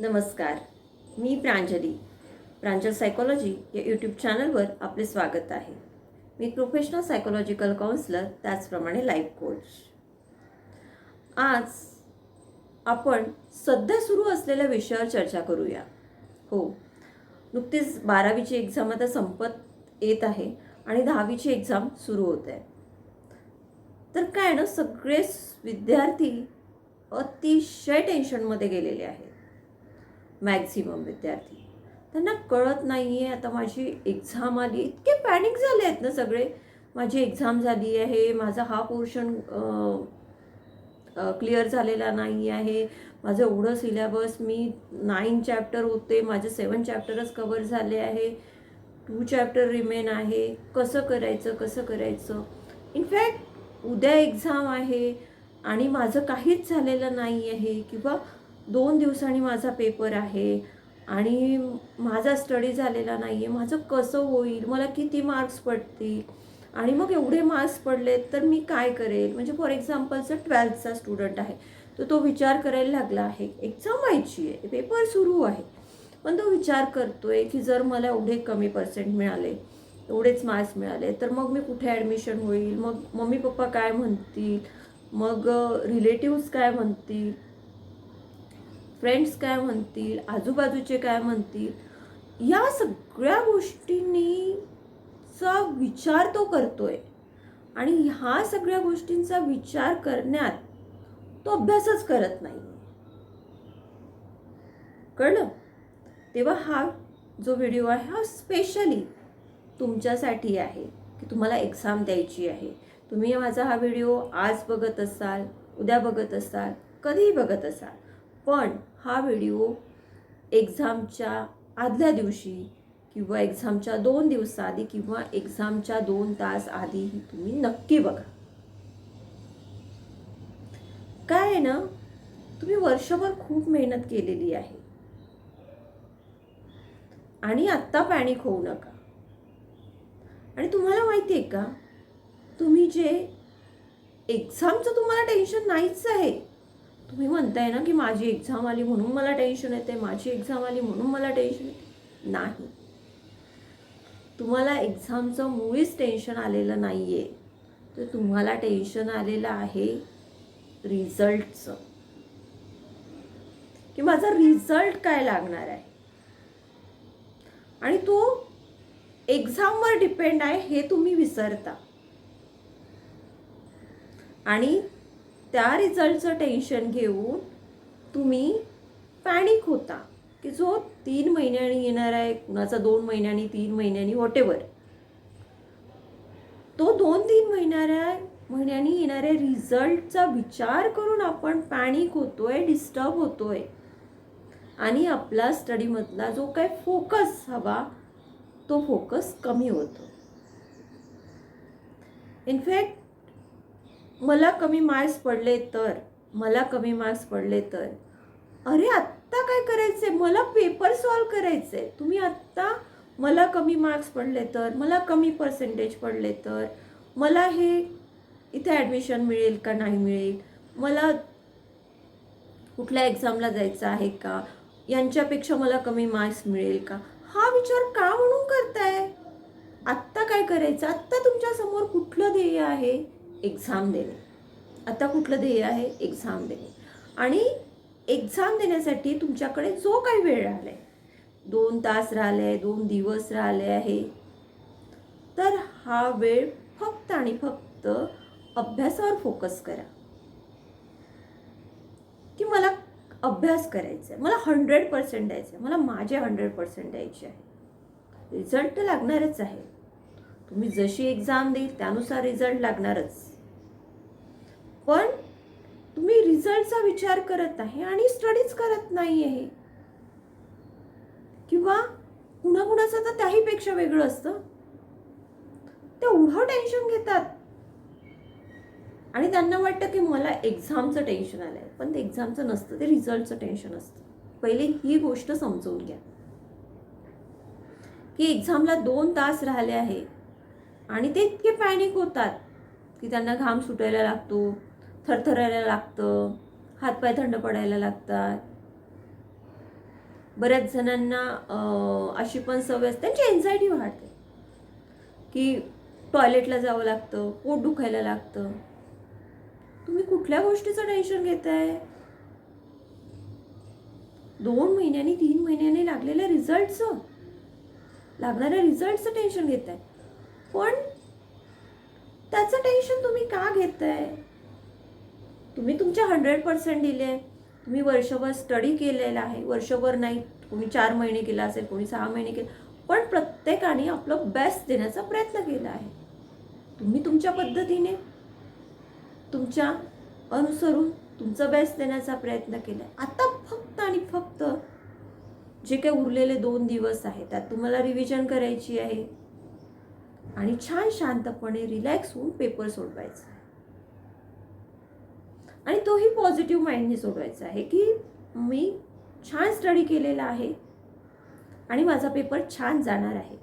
नमस्कार मी प्रांजली. प्रांजल सायकोलॉजी या यूट्यूब चॅनलवर आपले स्वागत आहे. मी प्रोफेशनल सायकोलॉजिकल काउन्सलर त्याचप्रमाणे लाईफ कोच आज आपण सध्या सुरू असलेल्या विषयावर चर्चा करूया. हो नुकतीच बारावीची एक्झाम आता संपत येत आहे आणि दहावीची एक्झाम सुरू होत आहे. तर काय ना सगळेच विद्यार्थी अतिशय टेन्शनमध्ये गेलेले आहेत. मॅक्झिमम विद्यार्थी. त्यांना कळत नाही आहे आता माझी एक्झाम आली. इतके पॅनिक झाले आहेत ना सगळे. माझी एक्झाम झाली आहे. माझा हा पोर्शन क्लिअर झालेला नाही आहे. माझं एवढं सिलेबस मी नाईन चॅप्टर होते. माझे सेवन चॅप्टरच कवर झाले आहे. टू चॅप्टर रिमेन आहे. कसं करायचं कसं करायचं? इनफॅक्ट उद्या एक्झाम आहे आणि माझं काहीच झालेलं नाही आहे. किंवा दोन दिवसांनी माझा पेपर आहे आणि माझा स्टडी झालेला नाही आहे माझं कसं होईल? मला किती मार्क्स पडतील? आणि मग एवढे मार्क्स पडले तर मी काय करेल? म्हणजे फॉर एक्झाम्पल जर ट्वेल्थचा स्टुडंट आहे तर तो विचार करायला लागला आहे. एक्झाम व्हायची आहे. पेपर सुरू आहे. पण तो विचार करतो आहे की जर मला एवढे कमी पर्सेंट मिळाले एवढेच मार्क्स मिळाले तर मग मी कुठे ॲडमिशन होईल? मग मम्मी पप्पा काय म्हणतील? मग रिलेटिव्स काय म्हणतील? फ्रेंड्स काय म्हणतील आजूबाजूचे काय म्हणतील या सगळ्या गोष्टींनीचा विचार तो करतोय. आणि ह्या सगळ्या गोष्टींचा विचार करण्यात तो अभ्यासच करत नाही. कळलं? तेव्हा हा जो व्हिडिओ आहे हा स्पेशली तुमच्यासाठी आहे की तुम्हाला एक्झाम द्यायची आहे. तुम्ही माझा हा व्हिडिओ आज बघत असाल उद्या बघत असाल कधीही बघत असाल. पण हा व्हिडिओ एक्झामच्या आदल्या दिवशी किंवा एक्झामच्या दोन दिवसाआधी किंवा एक्झामच्या दोन तास आधीही तुम्ही नक्की बघा. काय आहे ना तुम्ही वर्षभर खूप मेहनत केलेली आहे. आणि आत्ता पॅनिक होऊ नका. आणि तुम्हाला माहिती आहे का तुम्ही जे एक्झामचं तुम्हाला टेन्शन नाहीच आहे तुम्ही म्हणताय ना की माझी एक्झाम आली म्हणून मला टेन्शन येते माझी एक्झाम आली म्हणून मला टेन्शन येते. नाही. तुम्हाला एक्झामचं मुळीच टेन्शन आलेलं नाही आहे तर तुम्हाला टेन्शन आलेलं आहे रिझल्टचं की माझा रिझल्ट काय लागणार आहे? आणि तो एक्झामवर डिपेंड आहे हे तुम्ही विसरता. आणि त्या रिझल्टचं टेन्शन घेऊन तुम्ही पॅनिक होता की जो तीन महिन्यांनी येणार आहे कुणाचा दोन महिन्यांनी तीन महिन्यांनी वॉटेवर तो दोन तीन महिन्या महिन्यांनी येणाऱ्या रिझल्टचा विचार करून आपण पॅनिक होतोय डिस्टर्ब होतोय. आणि आपला स्टडीमधला जो काय फोकस हवा तो फोकस कमी होतो. इनफॅक्ट मला कमी मार्क्स पडले तर मला कमी मार्क्स पडले तर. अरे आत्ता काय करायचंय? मला पेपर सॉल्व करायचंय. तुम्ही आत्ता मला कमी मार्क्स पडले तर मला कमी पर्सेंटेज पडले तर मला हे इथे ॲडमिशन मिळेल का नाही मिळेल? मला कुठल्या एक्झामला जायचं आहे का? यांच्यापेक्षा मला कमी मार्क्स मिळेल का? हा विचार का म्हणून करताय? आत्ता काय करायचं? आत्ता तुमच्यासमोर कुठलं ध्येय आहे? एक्झाम देणे. आता कुठलं ध्येय आहे? एक्झाम देणे. आणि एक्झाम देण्यासाठी तुमच्याकडे जो काही वेळ राहिला आहे दोन तास राहिले आहे दोन दिवस राहिले आहे तर हा वेळ फक्त आणि फक्त अभ्यासावर फोकस करा. की मला अभ्यास करायचा आहे मला हंड्रेड पर्सेंट द्यायचं आहे मला माझे हंड्रेड पर्सेंट द्यायचे आहे. रिझल्ट तर लागणारच आहे. तुम्ही जशी एक्झाम देईल त्यानुसार रिझल्ट लागणारच. पण तुम्ही रिझल्टचा विचार करत आहे आणि स्टडीज करत नाही आहे किंवा कुणाकुणाचं तर त्याहीपेक्षा वेगळं असतं. ते एवढं टेन्शन घेतात. आणि त्यांना वाटतं की मला एक्झामचं टेन्शन आलं आहे पण ते एक्झामचं नसतं ते रिझल्टचं टेन्शन असतं. पहिले ही गोष्ट समजवून घ्या. की एक्झामला दोन तास राहिले आहे आणि ते इतके पॅनिक होतात की त्यांना घाम सुटायला लागतो. थरथरायला लागतं हातपाय थंड पडायला लागतात. बऱ्याच जणांना अशी पण सवय असते. त्यांची एन्झायटी वाढते. की टॉयलेटला जावं लागतं पोट दुखायला लागतं. तुम्ही कुठल्या गोष्टीचं टेन्शन घेताय? दोन महिन्यांनी तीन महिन्यांनी लागलेल्या रिझल्टचं लागणाऱ्या रिझल्टचं टेन्शन घेताय. पण त्याचं टेन्शन तुम्ही का घेताय? तुम्ही तुमचे हंड्रेड पर्सेंट दिले तुम्ही वर्षभर स्टडी केलेला आहे. वर्षभर नाही कोणी चार महिने केला असेल कोणी सहा महिने केले. पण प्रत्येकाने आपलं बेस्ट देण्याचा प्रयत्न केला आहे. तुम्ही तुमच्या पद्धतीने तुमच्या अनुसरून तुमचं बेस्ट देण्याचा प्रयत्न केला आहे. आता फक्त आणि फक्त जे काही उरलेले दोन दिवस आहेत त्यात तुम्हाला रिव्हिजन करायची आहे. आणि छान शांतपणे रिलॅक्स होऊन पेपर सोडवायचा आहे. आणि तोही पॉझिटिव्ह माइंडने सोडवायचा आहे की मी छान स्टडी केलेला आहे आणि माझा पेपर छान जाणार आहे.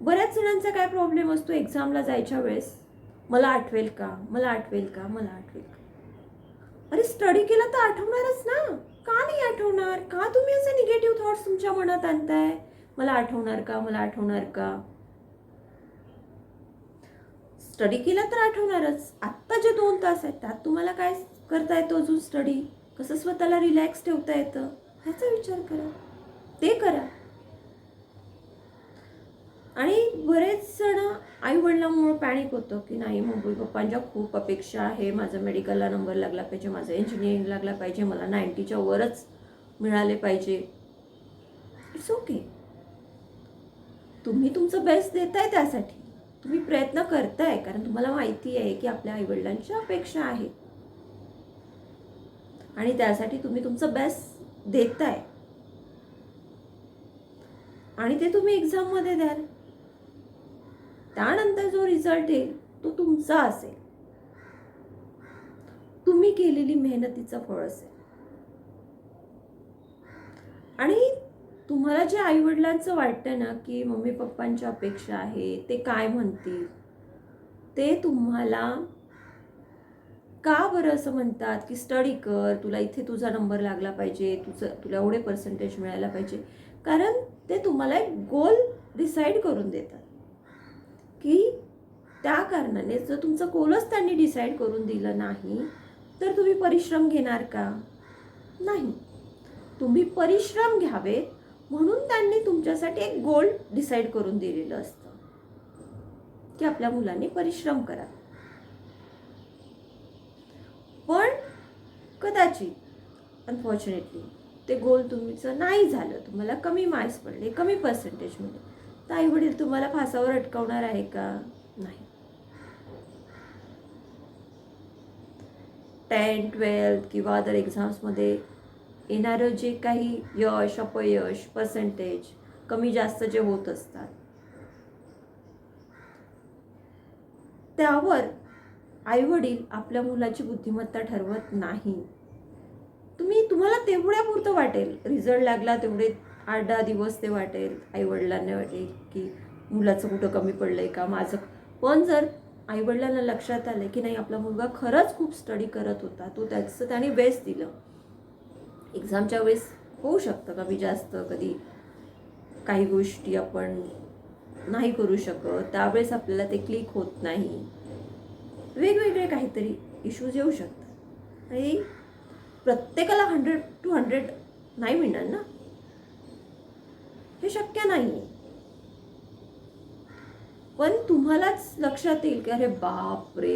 बऱ्याच जणांचा काय प्रॉब्लेम असतो? एक्झामला जायच्या वेळेस मला आठवेल का? मला आठवेल का? मला आठवेल का? अरे स्टडी केला तर आठवणारच ना. का नाही आठवणार? का तुम्ही असे निगेटिव्ह थॉट्स तुमच्या मनात आणताय? मला आठवणार का? मला आठवणार का? स्टडी केला तर आठवणारच. आत्ता जे दोन तास आहेत त्यात तुम्हाला काय करता येतं अजून स्टडी कसं स्वतःला रिलॅक्स ठेवता येतं? ह्याचा विचार करा. ते करा. आणि बरेच जण आई वडिलांमुळे पॅनिक होतं की नाही मम्मी पप्पांच्या खूप अपेक्षा आहे. माझा मेडिकलला नंबर लागला पाहिजे माझं इंजिनिअरिंग लागला पाहिजे मला नाईन्टीच्या वरच मिळाले पाहिजे. इट्स ओके तुम्ही तुमचं बेस्ट देताय त्यासाठी. तुम्ही प्रयत्न करताय कारण तुम्हाला माहिती आहे की आपल्या आईवडिलांच्या अपेक्षा आहेत आणि त्यासाठी तुम्ही तुमचं बेस्ट देताय. आणि ते तुम्ही एक्झाममध्ये द्याल. त्यानंतर जो रिझल्ट येईल तो तुमचा असेल. तुम्ही केलेली मेहनतीचं फळ असेल. आणि तुम्हाला जे आईवडिलांचं वाटतं ना की मम्मी पप्पांच्या अपेक्षा आहे ते काय म्हणतील? ते तुम्हाला का बरं असं म्हणतात की स्टडी कर तुला इथे तुझा नंबर लागला पाहिजे तुझं तुला एवढे पर्सेंटेज मिळायला पाहिजे? कारण ते तुम्हाला एक गोल डिसाईड करून देतात. की त्या कारणाने जर तुमचं गोलच त्यांनी डिसाईड करून दिलं नाही तर तुम्ही परिश्रम घेणार का? नाही. तुम्ही परिश्रम घ्यावेत म्हणून त्यांनी तुमच्यासाठी एक गोल डिसाईड करून दिलेलं असतं. की आपल्या मुलांनी परिश्रम करा. पण कदाचित अनफॉर्च्युनेटली ते गोल तुमचं नाही झालं. तुम्हाला कमी मार्क्स पडले कमी पर्सेंटेज मिळले. तर आई वडील तुम्हाला फासावर अटकवणार आहे का? नाही. टेन ट्वेल्थ किंवा अदर एक्झाम्समध्ये येणारं जे काही यश अपयश पर्सेंटेज कमी जास्त जे होत असतात. त्यावर आईवडील आपल्या मुलाची बुद्धिमत्ता ठरवत नाही. तुम्ही तुम्हाला तेवढ्यापुरतं वाटेल. रिझल्ट लागला तेवढे आठ दहा दिवस ते वाटेल आईवडिलांना वाटेल की मुलाचं कुठं कमी पडलं आहे का? माझं. पण जर आईवडिलांना लक्षात आलं की नाही आपला मुलगा खरंच खूप स्टडी करत होता तो त्याचं त्याने बेस्ट दिलं. एक्झामच्या वेळेस होऊ शकतं कमी जास्त कधी काही गोष्टी आपण नाही करू शकत. त्यावेळेस आपल्याला ते क्लिक होत नाही. वेगवेगळे काहीतरी इश्यूज येऊ शकतात. आणि प्रत्येकाला हंड्रेड टू हंड्रेड नाही मिळणार ना? हे शक्य नाही पण तुम्हालाच लक्षात येईल की अरे बाप रे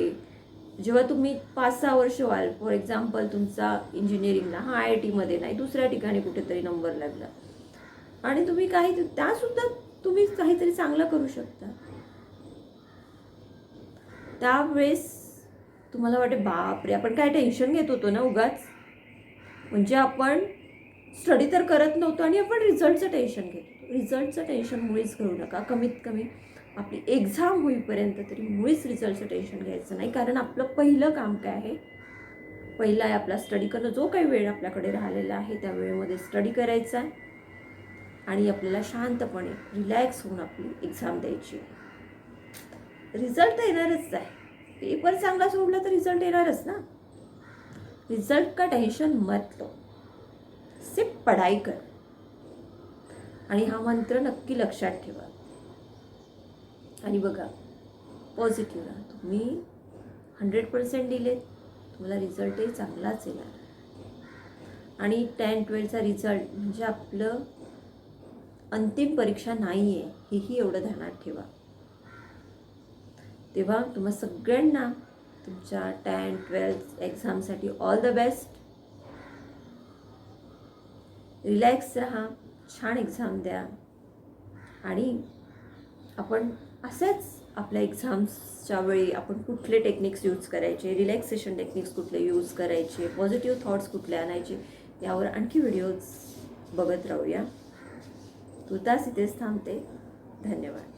जेव्हा तुम्ही पाच सहा वर्ष व्हाल फॉर एक्झाम्पल तुमचा इंजिनिअरिंगला हा आय आय टीमध्ये नाही दुसऱ्या ठिकाणी कुठेतरी नंबर लागला. आणि तुम्ही काही त्यासुद्धा तुम्ही काहीतरी चांगलं करू शकता. त्यावेळेस तुम्हाला वाटे बापरे आपण काय टेन्शन घेत होतो ना उगाच? म्हणजे आपण स्टडी तर करत नव्हतो आणि आपण रिझल्टचं टेन्शन घेतो रिझल्टचं टेन्शन मुळीच घेऊ नका कमीत कमी आपली एक्झाम होईपर्यंत तरी मुळीच रिझल्टचं टेन्शन घ्यायचं नाही. कारण आपलं पहिलं काम काय आहे? पहिला आहे आपला स्टडी करणं. जो काही वेळ आपल्याकडे राहिलेला आहे त्या वेळेमध्ये स्टडी करायचा आहे. आणि आपल्याला शांतपणे रिलॅक्स होऊन आपली एक्झाम द्यायची आहे. रिझल्ट तर येणारच आहे. पेपर चांगला सोडला तर रिझल्ट येणारच ना? रिझल्ट का टेंशन मत लो. से पढाई कर. आणि हा मंत्र नक्की लक्षात ठेवा. आणि बघा पॉझिटिव्ह राहा. तुम्ही हंड्रेड पर्सेंट दिलेत. तुम्हाला रिझल्टही चांगलाच येणार. आणि टेन ट्वेल्थचा रिझल्ट म्हणजे आपलं अंतिम परीक्षा नाही आहे हेही एवढं ध्यानात ठेवा. तेव्हा तुम्हा सगळ्यांना तुमच्या टेन ट्वेल्थ एक्झामसाठी ऑल द बेस्ट रिलॅक्स राहा छान एक्झाम द्या. आणि आपण असेच आपल्या एक्झाम्सच्या वेळी आपण कुठले टेक्निक्स यूज करायचे? रिलॅक्सेशन टेक्निक्स कुठले यूज करायचे? पॉझिटिव्ह थॉट्स कुठले आणायचे? यावर आणखी व्हिडिओज बघत राहूया. तुर्तास इथेच थांबते. धन्यवाद.